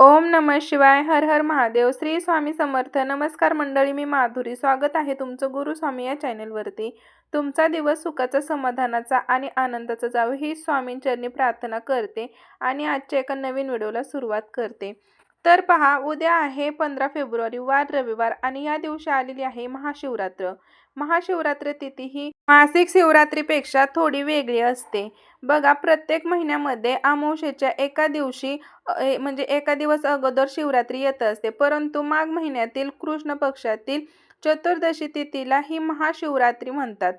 ओम नम शिवाय हर हर महादेव श्री स्वामी समर्थ. नमस्कार मंडळी मी माधुरी. स्वागत आहे तुमचं गुरु स्वामी या चॅनलवरती. तुमचा दिवस सुखाचा समाधानाचा आणि आनंदाचा जावं ही स्वामींचरणी प्रार्थना करते आणि आजच्या एका नवीन व्हिडिओला सुरुवात करते. तर पहा उद्या आहे पंधरा फेब्रुवारी वार रविवार आणि या दिवशी आलेली आहे महाशिवरात्र. महाशिवरात्र तिथी ही मासिक शिवरात्रीपेक्षा थोडी वेगळी असते. बघा प्रत्येक महिन्यामध्ये अमावशेच्या एका दिवशी म्हणजे एका दिवस अगोदर शिवरात्री येत असते. परंतु माघ महिन्यातील कृष्ण पक्षातील चतुर्दशी तिथीला ही महाशिवरात्री म्हणतात.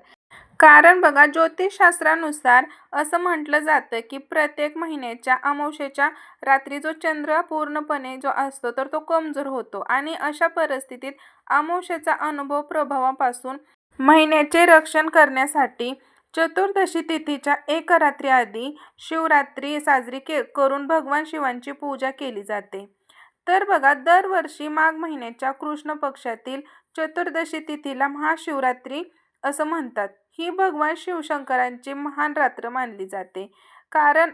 कारण बघा ज्योतिषशास्त्रानुसार असं म्हटलं जातं की प्रत्येक महिन्याच्या अमावशेच्या रात्री जो चंद्र पूर्णपणे जो असतो तर तो कमजोर होतो. आणि अशा परिस्थितीत अमावशेचा अनुभव प्रभावापासून महिन्याचे रक्षण करण्यासाठी चतुर्दशी तिथीच्या एक रात्री आधी शिवरात्री साजरी के करून भगवान शिवांची पूजा केली जाते. तर बघा दरवर्षी माघ महिन्याच्या कृष्ण पक्षातील चतुर्दशी तिथीला महाशिवरात्री असं म्हणतात. ही भगवान शिवशंकरांची महान रात्र मानली जाते. कारण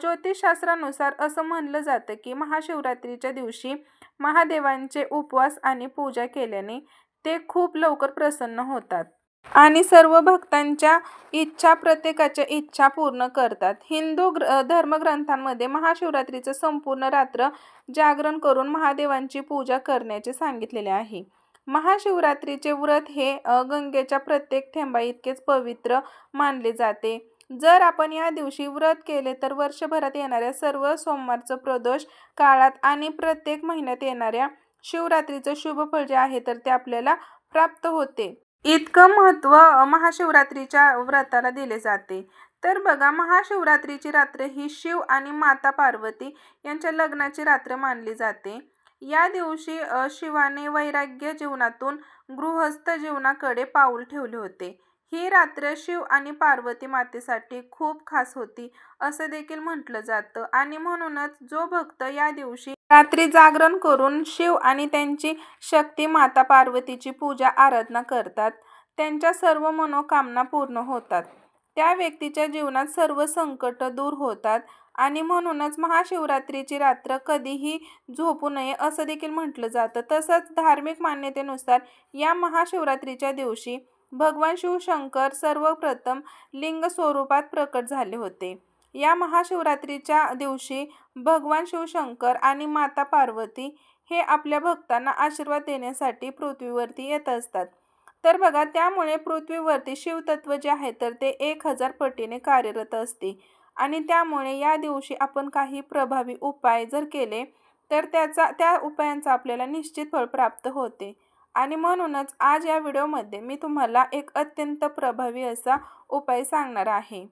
ज्योतिषशास्त्रानुसार असं म्हणलं जातं की महाशिवरात्रीच्या दिवशी महादेवांचे उपवास आणि पूजा केल्याने ते खूप लवकर प्रसन्न होतात. आणि सर्व भक्तांच्या इच्छा प्रत्येकाच्या इच्छा पूर्ण करतात. हिंदू ग्र धर्मग्रंथांमध्ये महाशिवरात्रीचं संपूर्ण रात्र जागरण करून महादेवांची पूजा करण्याचे सांगितलेले आहे. महाशिवरात्रीचे व्रत हे गंगेच्या प्रत्येक थेंबा इतकेच पवित्र मानले जाते. जर आपण या दिवशी व्रत केले तर वर्षभरात येणाऱ्या सर्व सोमवारचं प्रदोष काळात आणि प्रत्येक महिन्यात येणाऱ्या शिवरात्रीचं शुभ फळ जे आहे तर ते आपल्याला प्राप्त होते. इतकं महत्त्व महाशिवरात्रीच्या व्रताला दिले जाते. तर बघा महाशिवरात्रीची रात्र ही शिव आणि माता पार्वती यांच्या लग्नाची रात्र मानली जाते. या दिवशी शिवाने वैराग्य जीवनातून गृहस्थ जीवनाकडे पाऊल ठेवले होते. ही रात्र शिव आणि पार्वती मातेसाठी खूप खास होती असं देखील म्हटलं जातं. आणि म्हणूनच जो भक्त या दिवशी रात्री जागरण करून शिव आणि त्यांची शक्ती माता पार्वतीची पूजा आराधना करतात त्यांच्या सर्व मनोकामना पूर्ण होतात. त्या व्यक्तीच्या जीवनात सर्व संकट दूर होतात आणि म्हणूनच महाशिवरात्रीची रात्र कधीही झोपू नये असं देखील म्हटलं जातं. तसंच धार्मिक मान्यतेनुसार या महाशिवरात्रीच्या दिवशी भगवान शिवशंकर सर्वप्रथम लिंग स्वरूपात प्रकट झाले होते. या महाशिवरात्रीच्या दिवशी भगवान शिवशंकर आणि माता पार्वती हे आपल्या भक्तांना आशीर्वाद देण्यासाठी पृथ्वीवरती येत असतात. तर बघा त्यामुळे पृथ्वीवरती शिवतत्व जे आहे तर ते एक हजार पटीने कार्यरत असते. आणि त्यामुळे या दिवशी आपण काही प्रभावी उपाय जर केले तर त्याचा त्या उपायांचा आपल्याला निश्चित फळ प्राप्त होते. आणि म्हणूनच आज या व्हिडिओमध्ये मी तुम्हाला एक अत्यंत प्रभावी असा उपाय सांगणार आहे.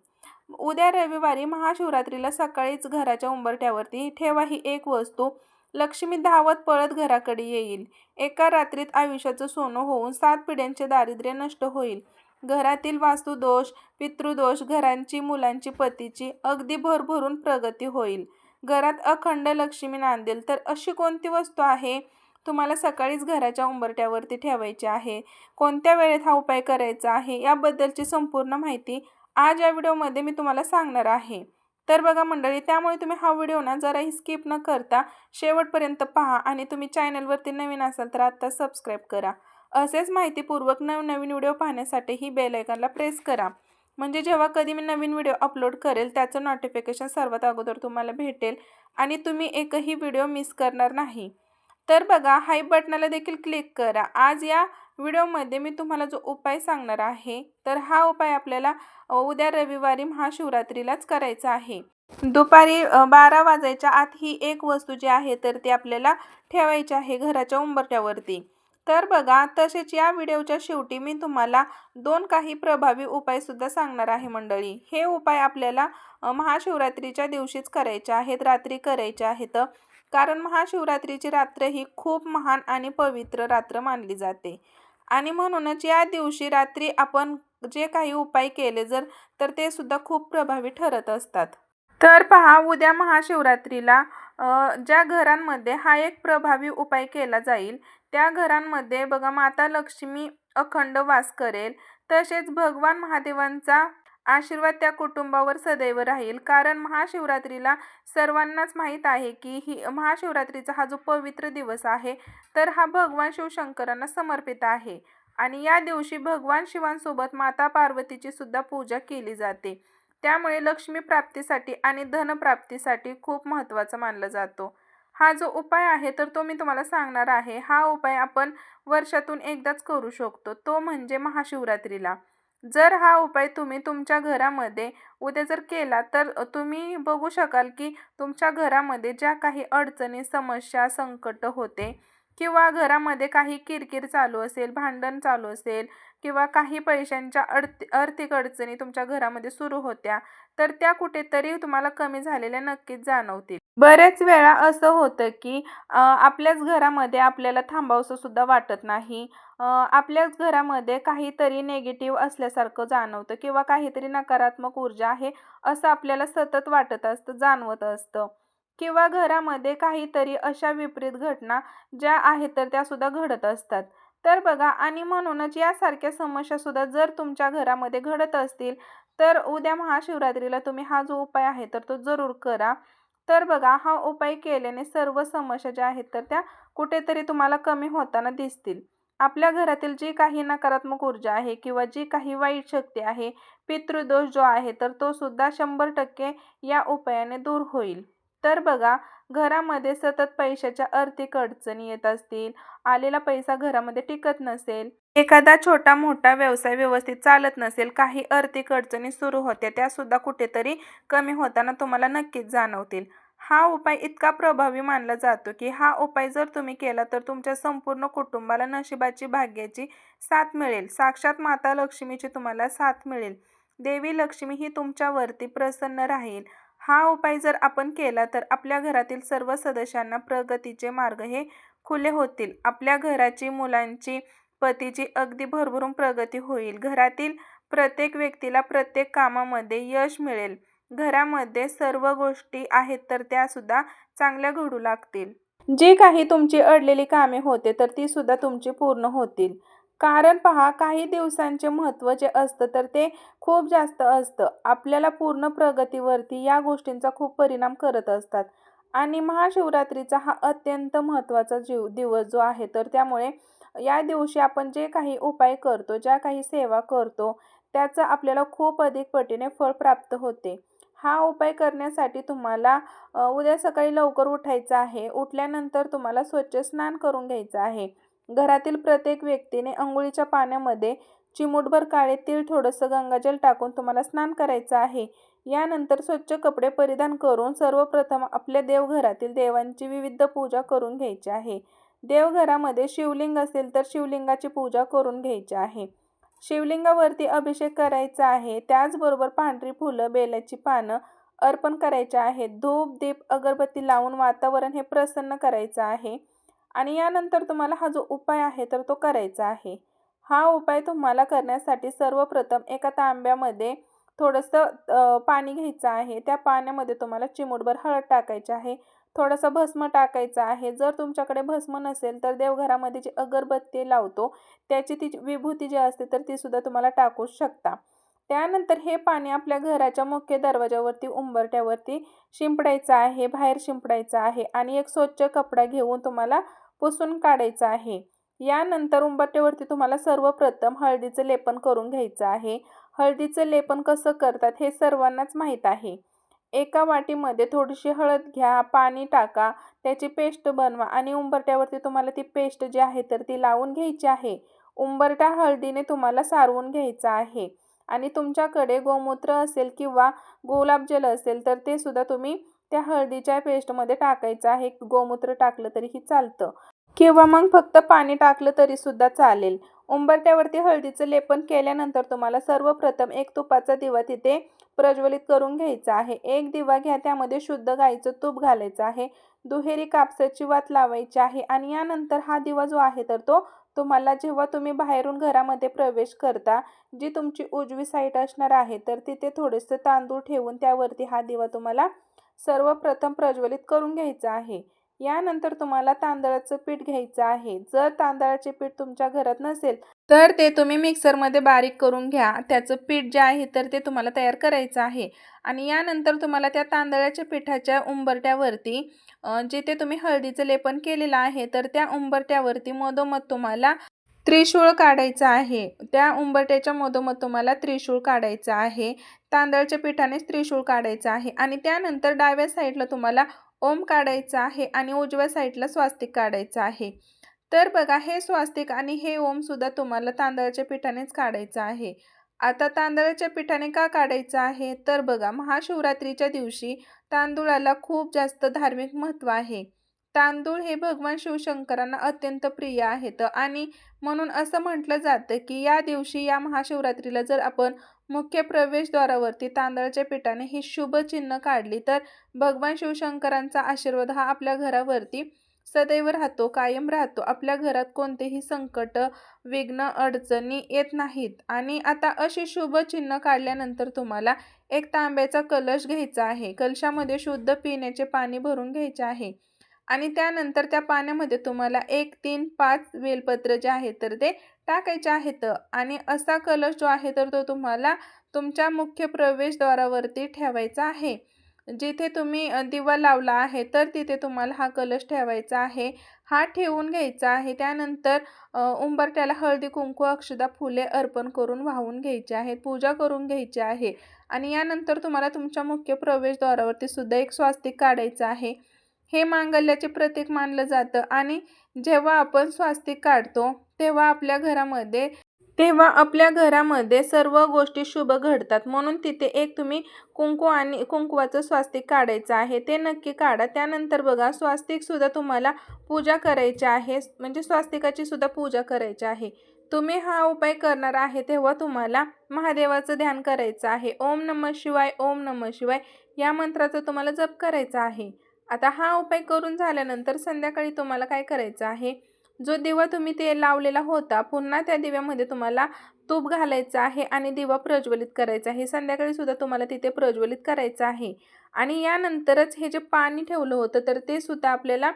उद्या रविवारी महाशिवरात्रीला सकाळीच घराच्या उंबरठ्यावरती ठेवा ही एक वस्तू. लक्ष्मी धावत पळत घराकडे येईल. एका रात्रीत आयुष्याचं सोनं होऊन सात पिढ्यांचे दारिद्र्य नष्ट होईल. घरातील वास्तुदोष पितृदोष घरांची मुलांची पतीची अगदी भरभरून प्रगती होईल. घरात अखंड लक्ष्मी नांदेल तर अशी कोणती वस्तू आहे? तुम्हाला सकाळीच घराच्या उंबरट्यावरती ठेवायची आहे. कोणत्या वेळेत हा उपाय करायचा आहे? याबद्दलची संपूर्ण माहिती आज या व्हिडिओमध्ये मी तुम्हाला सांगणार आहे. तर बघा मंडळी त्यामुळे तुम्ही हा व्हिडिओ ना जराही स्किप न करता शेवटपर्यंत पहा आणि तुम्ही चॅनलवरती नवीन असाल तर आत्ता सबस्क्राईब करा. असेच माहितीपूर्वक नवनवीन व्हिडिओ पाहण्यासाठीही बेलायकनला प्रेस करा. म्हणजे जेव्हा कधी मी नवीन व्हिडिओ अपलोड करेल त्याचं नोटिफिकेशन सर्वात अगोदर तुम्हाला भेटेल आणि तुम्ही एकही व्हिडिओ मिस करणार नाही. तर बघा हाय बटनाला देखील क्लिक करा. आज या व्हिडिओमध्ये मी तुम्हाला जो उपाय सांगणार आहे तर हा उपाय आपल्याला उद्या रविवारी महाशिवरात्रीलाच करायचा आहे. दुपारी बारा वाजायच्या आत ही एक वस्तू जी आहे तर ती आपल्याला ठेवायची आहे घराच्या उंबरट्यावरती तर बघा तसेच या व्हिडिओच्या शेवटी मी तुम्हाला दोन काही प्रभावी उपायसुद्धा सांगणार आहे मंडळी. हे उपाय आपल्याला महाशिवरात्रीच्या दिवशीच करायचे आहेत रात्री करायचे आहेत. कारण महाशिवरात्रीची रात्र ही खूप महान आणि पवित्र रात्र मानली जाते. आणि म्हणूनच या दिवशी रात्री आपण जे काही उपाय केले जर तर ते सुद्धा खूप प्रभावी ठरत असतात. तर पहा उद्या महाशिवरात्रीला ज्या घरांमध्ये हा एक प्रभावी उपाय केला जाईल त्या घरांमध्ये बघा माता लक्ष्मी अखंड वास करेल. तसेच भगवान महादेवांचा आशीर्वाद त्या कुटुंबावर सदैव राहील. कारण महाशिवरात्रीला सर्वांनाच माहीत आहे की ही महाशिवरात्रीचा हा जो पवित्र दिवस आहे तर हा भगवान शिवशंकरांना समर्पित आहे. आणि या दिवशी भगवान शिवांसोबत माता पार्वतीची सुद्धा पूजा केली जाते. त्यामुळे लक्ष्मी प्राप्तीसाठी आणि धनप्राप्तीसाठी खूप महत्त्वाचा मानला जातो. हा जो उपाय आहे तर तो मी तुम्हाला सांगणार आहे. हा उपाय आपण वर्षातून एकदाच करू शकतो. तो म्हणजे महाशिवरात्रीला. जर हा उपाय तुम्ही तुमच्या घरामध्ये उद्या जर केला तर तुम्ही बघू शकाल की तुमच्या घरामध्ये ज्या काही अडचणी समस्या संकट होते किंवा घरामध्ये काही किरकिर चालू असेल भांडण चालू असेल किंवा काही पैशांच्या अडती आर्थिक अडचणी तुमच्या घरामध्ये सुरू होत्या तर त्या कुठेतरी तुम्हाला कमी झालेल्या नक्कीच जाणवतील. बऱ्याच वेळा असं होतं की आपल्याच घरामध्ये आपल्याला थांबावंसं सुद्धा वाटत नाही. आपल्याच घरामध्ये काहीतरी नेगेटिव्ह असल्यासारखं जाणवतं किंवा काहीतरी नकारात्मक ऊर्जा आहे असं आपल्याला सतत वाटत असतं जाणवत असतं. किंवा घरामध्ये काहीतरी अशा विपरीत घटना ज्या आहेत तर त्यासुद्धा घडत असतात. तर बघा आणि म्हणूनच यासारख्या समस्यासुद्धा जर तुमच्या घरामध्ये घडत असतील तर उद्या महाशिवरात्रीला तुम्ही हा जो उपाय आहे तर तो जरूर करा. तर बघा हा उपाय केल्याने सर्व समस्या ज्या आहेत तर त्या कुठेतरी तुम्हाला कमी होताना दिसतील. आपल्या घरातील जी काही नकारात्मक ऊर्जा आहे किंवा जी काही वाईट शक्ती आहे पितृदोष जो आहे तर तो सुद्धा शंभर टक्के या उपायाने दूर होईल. तर बघा घरामध्ये सतत पैशाच्या आर्थिक अडचणी येत असतील आलेला पैसा घरामध्ये टिकत नसेल एखादा छोटा मोठा व्यवसाय व्यवस्थित चालत नसेल काही आर्थिक अडचणी सुरू होत्या त्यासुद्धा कुठेतरी कमी होताना तुम्हाला नक्कीच जाणवतील. हा उपाय इतका प्रभावी मानला जातो की हा उपाय जर तुम्ही केला तर तुमच्या संपूर्ण कुटुंबाला नशिबाची भाग्याची साथ मिळेल. साक्षात माता लक्ष्मीची तुम्हाला साथ मिळेल. देवी लक्ष्मी ही तुमच्यावरती प्रसन्न राहील. हा उपाय जर आपण केला तर आपल्या घरातील सर्व सदस्यांना प्रगतीचे मार्ग हे खुले होतील. आपल्या घराची मुलांची पतीची अगदी भरभरून प्रगती होईल. घरातील प्रत्येक व्यक्तीला प्रत्येक कामामध्ये यश मिळेल. घरामध्ये सर्व गोष्टी आहेत तर त्यासुद्धा चांगल्या घडू लागतील. जी काही तुमची अडलेली कामे होते तर ती सुद्धा तुमची पूर्ण होतील. कारण पहा काही दिवसांचे महत्त्व जे असतं तर ते खूप जास्त असतं. आपल्याला पूर्ण प्रगतीवरती या गोष्टींचा खूप परिणाम करत असतात. आणि महाशिवरात्रीचा हा अत्यंत महत्त्वाचा जीव दिवस जो आहे तर त्यामुळे या दिवशी आपण जे काही उपाय करतो ज्या काही सेवा करतो त्याचं आपल्याला खूप अधिक पटीने फळ प्राप्त होते. हा उपाय करण्यासाठी तुम्हाला उद्या सकाळी लवकर उठायचं आहे. उठल्यानंतर तुम्हाला स्वच्छ स्नान करून घ्यायचं आहे. घरातील प्रत्येक व्यक्तीने अंघोळीच्या पाण्यामध्ये चिमूटभर काळे तीळ थोडंसं गंगाजल टाकून तुम्हाला स्नान करायचं आहे. यानंतर स्वच्छ कपडे परिधान करून सर्वप्रथम आपल्या देवघरातील देवांची विविध पूजा करून घ्यायची आहे. देवघरामध्ये शिवलिंग असेल तर शिवलिंगाची पूजा करून घ्यायची आहे. शिवलिंगावरती अभिषेक करायचा आहे. त्याचबरोबर पांढरी फुलं बेलाची पानं अर्पण करायचे आहेत. धूप दीप अगरबत्ती लावून वातावरण हे प्रसन्न करायचं आहे. आणि यानंतर तुम्हाला हा जो उपाय आहे तर तो करायचा आहे. हा उपाय तुम्हाला करण्यासाठी सर्वप्रथम एका तांब्यामध्ये थोडंसं पाणी घ्यायचं आहे. त्या पाण्यामध्ये तुम्हाला चिमूटभर हळद टाकायची आहे. थोडंसं भस्म टाकायचं आहे. जर तुमच्याकडे भस्म नसेल तर देवघरामध्ये जी अगरबत्ती लावतो त्याची ती विभूती जी असते तर ती सुद्धा तुम्हाला टाकू शकता. त्यानंतर हे पाणी आपल्या घराच्या मुख्य दरवाजावरती उंबरट्यावरती शिंपडायचं आहे बाहेर शिंपडायचं आहे आणि एक स्वच्छ कपडा घेऊन तुम्हाला पुसून काढायचं आहे. यानंतर उंबरट्यावरती तुम्हाला सर्वप्रथम हळदीचं लेपन करून घ्यायचं आहे. हळदीचं लेपन कसं करतात हे सर्वांनाच माहीत आहे. एका वाटीमध्ये थोडीशी हळद घ्या पाणी टाका त्याची पेस्ट बनवा आणि उंबरट्यावरती तुम्हाला ती पेस्ट जी आहे तर ती लावून घ्यायची आहे. उंबरटा हळदीने तुम्हाला सारवून घ्यायचा आहे. आणि तुमच्याकडे गोमूत्र असेल किंवा गुलाबजल असेल तर ते सुद्धा तुम्ही त्या हळदीच्या पेस्टमध्ये टाकायचं आहे. गोमूत्र टाकलं तरीही चालतं. किंवा मग फक्त पाणी टाकलं तरीसुद्धा चालेल. उंबरट्यावरती हळदीचं लेपन केल्यानंतर तुम्हाला सर्वप्रथम एक तुपाचा दिवा तिथे प्रज्वलित करून घ्यायचा आहे. एक दिवा घ्या त्यामध्ये शुद्ध गाईचं तूप घालायचं आहे. दुहेरी कापसाची वात लावायची आहे आणि यानंतर हा दिवा जो आहे तर तो तुम्हाला जेव्हा तुम्ही बाहेरून घरामध्ये प्रवेश करता जी तुमची उजवी साईड असणार आहे तर तिथे थोडेसे तांदूळ ठेवून त्यावरती हा दिवा तुम्हाला सर्वप्रथम प्रज्वलित करून घ्यायचा आहे. यानंतर तुम्हाला तांदळाचं पीठ घ्यायचं आहे. जर तांदळाचे पीठ तुमच्या घरात नसेल तर ते तुम्ही मिक्सरमध्ये बारीक करून घ्या. त्याचं पीठ जे आहे तर ते तुम्हाला तयार करायचं आहे. आणि यानंतर तुम्हाला त्या तांदळाच्या पिठाच्या उंबरट्यावरती जिथे तुम्ही हळदीचं लेपन केलेलं आहे तर त्या उंबरट्यावरती मधोमध तुम्हाला त्रिशूळ काढायचं आहे. त्या उंबरट्याच्या मधोमध तुम्हाला त्रिशूळ काढायचं आहे. तांदळाच्या पिठानेच त्रिशूळ काढायचं आहे. आणि त्यानंतर डाव्या साईडला तुम्हाला ओम काढायचं आहे आणि उजव्या साईडला स्वास्तिक काढायचं आहे. तर बघा हे स्वास्तिक आणि हे ओमसुद्धा तुम्हाला तांदळाच्या पिठानेच काढायचं आहे. आता तांदळाच्या पिठाने का काढायचं आहे? तर बघा महाशिवरात्रीच्या दिवशी तांदूळाला खूप जास्त धार्मिक महत्त्व आहे. तांदूळ हे भगवान शिवशंकरांना अत्यंत प्रिय आहेत आणि म्हणून असं म्हटलं जातं की या दिवशी या महाशिवरात्रीला जर आपण मुख्य प्रवेशद्वारावरती तांदळाच्या पिठाने ही शुभ चिन्ह काढली तर भगवान शिवशंकरांचा आशीर्वाद हा आपल्या घरावरती सदैव राहतो कायम राहतो. आपल्या घरात कोणतेही संकट विघ्न अडचणी येत नाहीत. आणि आता अशी शुभ चिन्ह काढल्यानंतर तुम्हाला एक तांब्याचा कलश घ्यायचा आहे. कलशामध्ये शुद्ध पिण्याचे पाणी भरून घ्यायचे आहे. आणि त्यानंतर त्या पाण्यामध्ये तुम्हाला एक तीन पाच वेलपत्र जे आहे तर ते टाकायचे आहेत. आणि असा कलश जो आहे तर तो तुम्हाला तुमच्या मुख्य प्रवेशद्वारावरती ठेवायचा आहे. जिथे तुम्ही दिवा लावला आहे तर तिथे तुम्हाला हा कलश ठेवायचा आहे. हा ठेवून घ्यायचा आहे. त्यानंतर उंबरट्याला हळदी कुंकू अक्षदा फुले अर्पण करून वाहून घ्यायची आहेत. पूजा करून घ्यायची आहे. आणि यानंतर तुम्हाला तुमच्या मुख्य प्रवेशद्वारावरती सुद्धा एक स्वास्तिक काढायचं आहे. हे मांगल्याचे प्रतीक मानलं जातं. आणि जेव्हा आपण स्वास्तिक काढतो तेव्हा आपल्या घरामध्ये तेव्हा आपल्या घरामध्ये सर्व गोष्टी शुभ घडतात. म्हणून तिथे एक तुम्ही कुंकू आणि कुंकवाचं स्वास्तिक काढायचं आहे. ते नक्की काढा. त्यानंतर बघा स्वास्तिकसुद्धा तुम्हाला पूजा करायची आहे. म्हणजे स्वास्तिकाची सुद्धा पूजा करायची आहे. तुम्ही हा उपाय करणार आहे तेव्हा तुम्हाला महादेवाचं ध्यान करायचं आहे. ओम नम शिवाय ओम नम शिवाय या मंत्राचा तुम्हाला जप करायचा आहे. आता हा उपाय करून झाल्यानंतर संध्याकाळी तुम्हाला काय करायचं आहे? जो दिवा तुम्ही ते लावलेला होता पुन्हा त्या दिव्यामध्ये तुम्हाला तूप घालायचं आहे आणि दिवा प्रज्वलित करायचा आहे. संध्याकाळी सुद्धा तुम्हाला तिथे प्रज्वलित करायचं आहे. आणि यानंतरच हे जे पाणी ठेवलं होतं तर ते सुद्धा आपल्याला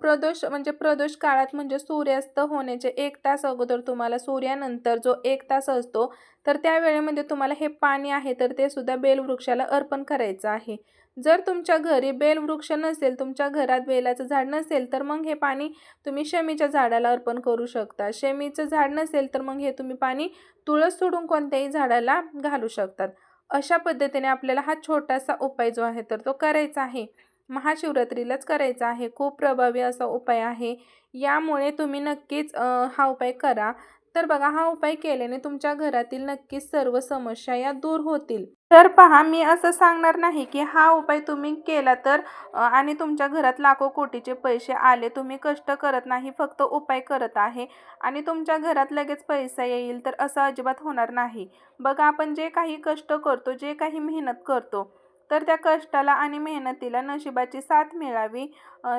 प्रदोष म्हणजे प्रदोष काळात म्हणजे सूर्यास्त होण्याचे एक तास अगोदर तुम्हाला सूर्यानंतर जो एक तास असतो तर त्या वेळेमध्ये तुम्हाला हे पाणी आहे तर ते सुद्धा बेलवृक्षाला अर्पण करायचं आहे. जर तुमच्या घरी बेल वृक्ष नसेल तुमच्या घरात बेलाचं झाड नसेल तर मग हे पाणी तुम्ही शमीच्या झाडाला अर्पण करू शकता. शमीचं झाड नसेल तर मग हे तुम्ही पाणी तुळस सोडून कोणत्याही झाडाला घालू शकतात. अशा पद्धतीने आपल्याला हा छोटासा उपाय जो आहे तर तो करायचा आहे. महाशिवरात्रीलाच करायचा आहे. खूप प्रभावी असा उपाय आहे. यामुळे तुम्ही नक्कीच हा उपाय करा. तर बघा हा उपाय केल्याने तुमच्या घरातील नक्कीच सर्व समस्या या दूर होतील. तर पहा मी असं सांगणार नाही की हा उपाय तुम्ही केला तर आणि तुमच्या घरात लाखो कोटीचे पैसे आले तुम्ही कष्ट करत नाही फक्त उपाय करत आहे आणि तुमच्या घरात लगेच पैसा येईल तर असं अजिबात होणार नाही. बघा आपण जे काही कष्ट करतो जे काही मेहनत करतो तर त्या कष्टाला आणि मेहनतीला नशिबाची साथ मिळावी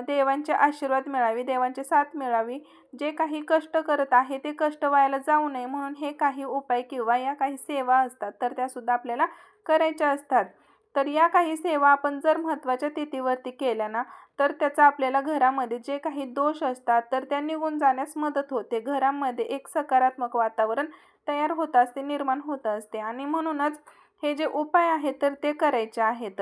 देवांचे आशीर्वाद मिळावी देवांची साथ मिळावी. जे काही कष्ट करत आहे ते कष्ट व्हायला जाऊ नये म्हणून हे काही उपाय किंवा या काही सेवा असतात तर त्यासुद्धा आपल्याला करायच्या असतात. तर या काही सेवा आपण जर महत्त्वाच्या तिथीवरती केल्या ना तर त्याचा आपल्याला घरामध्ये जे काही दोष असतात तर त्या निघून जाण्यास मदत होते. घरामध्ये एक सकारात्मक वातावरण तयार होत असते निर्माण होत असते आणि म्हणूनच हे जे उपाय आहेत तर ते करायचे आहेत.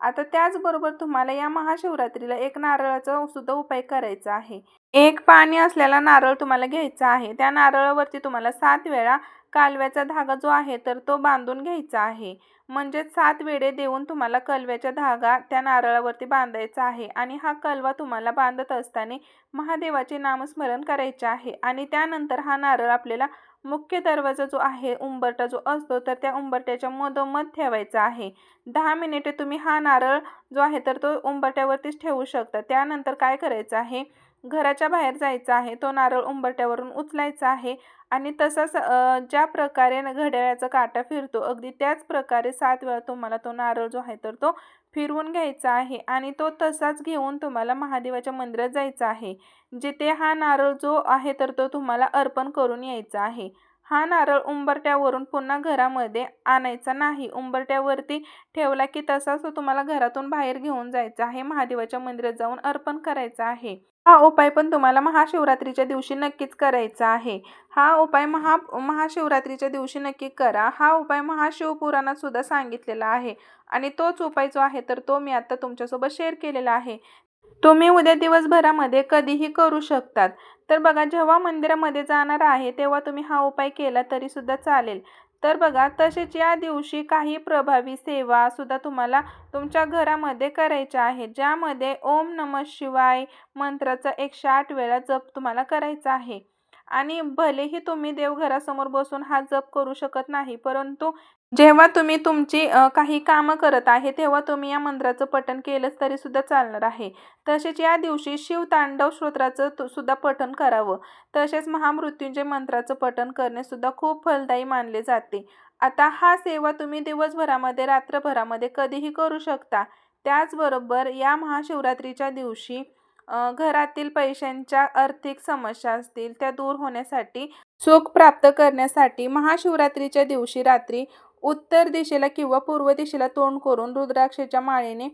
आता त्याचबरोबर तुम्हाला या महाशिवरात्रीला एक नारळाचा सुद्धा उपाय करायचा आहे. एक पाणी असलेला नारळ तुम्हाला घ्यायचा आहे. त्या नारळावरती तुम्हाला सात वेळा कालव्याचा धागा जो आहे तर तो बांधून घ्यायचा आहे. म्हणजेच सात वेळे देऊन तुम्हाला कलव्याचा धागा त्या नारळावरती बांधायचा आहे आणि हा कलवा तुम्हाला बांधत असताना महादेवाचे नामस्मरण करायचे आहे आणि त्यानंतर हा नारळ आपल्याला मुख्य दरवाजा जो आहे उंबरटा जो असतो तर त्या उंबरट्याच्या मधोमध ठेवायचा आहे. दहा मिनिटे तुम्ही हा नारळ जो आहे तर तो उंबरट्यावरतीच ठेवू शकता. त्यानंतर काय करायचं आहे घराच्या बाहेर जायचं आहे तो नारळ उंबरट्यावरून उचलायचा आहे आणि तसाच ज्या प्रकारे घड्याळाचा काटा फिरतो अगदी त्याच प्रकारे सात वेळा तुम्हाला तो नारळ जो आहे तर तो फिरवून घ्यायचा आहे आणि तो तसाच घेऊन तुम्हाला महादेवाच्या मंदिरात जायचं आहे. जिथे हा नारळ जो आहे तर तो तुम्हाला अर्पण करून यायचा आहे. हा नारळ उंबरट्यावरून पुन्हा घरामध्ये आणायचा नाही. उंबरट्यावरती ठेवला की तसाच तो तुम्हाला घरातून बाहेर घेऊन जायचा आहे. महादेवाच्या मंदिरात जाऊन अर्पण करायचा आहे. हा उपाय पण तुम्हाला महाशिवरात्रीच्या दिवशी नक्कीच करायचा आहे. हा उपाय महा महाशिवरात्रीच्या दिवशी नक्की करा. हा उपाय महाशिवपुराणात सुद्धा सांगितलेला आहे. आणि तोच उपाय जो आहे तर तो मी आता तुमच्यासोबत शेअर केलेला आहे. तुम्ही उद्या दिवसभरामध्ये कधीही करू शकतात. तर बघा जेव्हा मंदिरामध्ये जाणार आहे तेव्हा तुम्ही हा उपाय केला तरीसुद्धा चालेल. तर बघा तसेच या दिवशी काही प्रभावी सेवा सुद्धा तुम्हाला तुमच्या घरामध्ये करायच्या आहेत ज्यामध्ये ओम नम शिवाय मंत्राचा एकशे आठ वेळा जप तुम्हाला करायचा आहे. आणि भलेही तुम्ही देवघरासमोर बसून हा जप करू शकत नाही परंतु जेव्हा तुम्ही तुमची काही कामं करत आहे तेव्हा तुम्ही या मंत्राचं पठण केलंच तरी सुद्धा चालणार आहे. तसेच या दिवशी शिवतांडव स्तोत्राचं सुद्धा पठण करावं. तसेच महामृत्युंजय मंत्राचं पठण करणे सुद्धा खूप फलदायी मानले जाते. आता हा सेवा तुम्ही दिवसभरामध्ये रात्रभरामध्ये कधीही करू शकता. त्याचबरोबर या महाशिवरात्रीच्या दिवशी घरातील पैशांच्या आर्थिक समस्या असतील त्या दूर होण्यासाठी सुख प्राप्त करण्यासाठी महाशिवरात्रीच्या दिवशी रात्री उत्तर दिशेला किंवा पूर्व दिशेला तोंड करून रुद्राक्षाच्या माळेने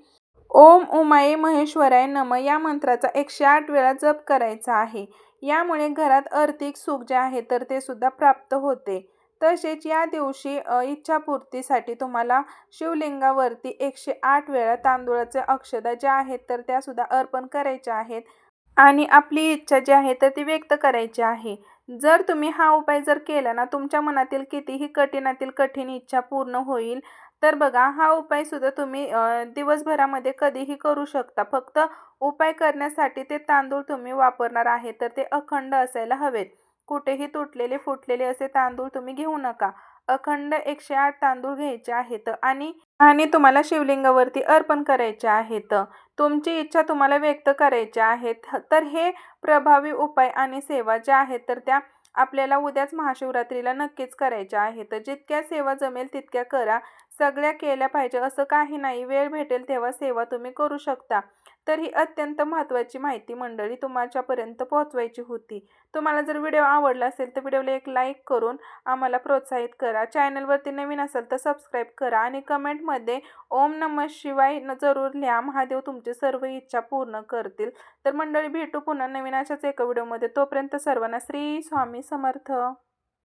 ओम उमाये महेश्वराय नम या मंत्राचा एकशे आठ वेळा जप करायचा आहे. यामुळे घरात आर्थिक सुख जे आहे तर ते सुद्धा प्राप्त होते. तसेच या दिवशी इच्छापूर्तीसाठी तुम्हाला शिवलिंगावरती एकशे आठ वेळा तांदूळाचे अक्षदा ज्या आहेत तर त्यासुद्धा अर्पण करायच्या आहेत. आणि आपली इच्छा जी आहे तर ती व्यक्त करायची आहे. जर तुम्ही हा उपाय जर केला ना तुमच्या मनातील कितीही कठीणातील कठीण इच्छा पूर्ण होईल तर बघा हा उपायसुद्धा तुम्ही दिवसभरामध्ये कधीही करू शकता. फक्त उपाय करण्यासाठी ते तांदूळ तुम्ही वापरणार आहे तर ते अखंड असायला हवेत. कुठेही तुटलेले फुटलेले असे तांदूळ तुम्ही घेऊ नका. अखंड एकशे आठ तांदूळ घ्यायचे आहेत आणि आणि तुम्हाला शिवलिंगावरती अर्पण करायचे आहेत. तुमची इच्छा तुम्हाला व्यक्त करायच्या आहेत तर हे प्रभावी उपाय आणि सेवा ज्या आहेत तर त्या आपल्याला उद्याच महाशिवरात्रीला नक्कीच करायच्या आहेत. जितक्या सेवा जमेल तितक्या करा. सगळ्या केल्या पाहिजे असं काही नाही. वेळ भेटेल तेव्हा सेवा तुम्ही करू शकता. तर ही अत्यंत महत्त्वाची माहिती मंडळी तुमच्यापर्यंत पोहोचवायची होती. तुम्हाला जर व्हिडिओ आवडला असेल तर व्हिडिओला एक लाईक करून आम्हाला प्रोत्साहित करा. चॅनलवरती नवीन असेल तर सबस्क्राईब करा आणि कमेंटमध्ये ओम नम शिवाय जरूर लिहा. महादेव तुमची सर्व इच्छा पूर्ण करतील. तर मंडळी भेटू पुन्हा नवीन अशाच एका व्हिडिओमध्ये. तोपर्यंत सर्वांना श्री स्वामी समर्थ.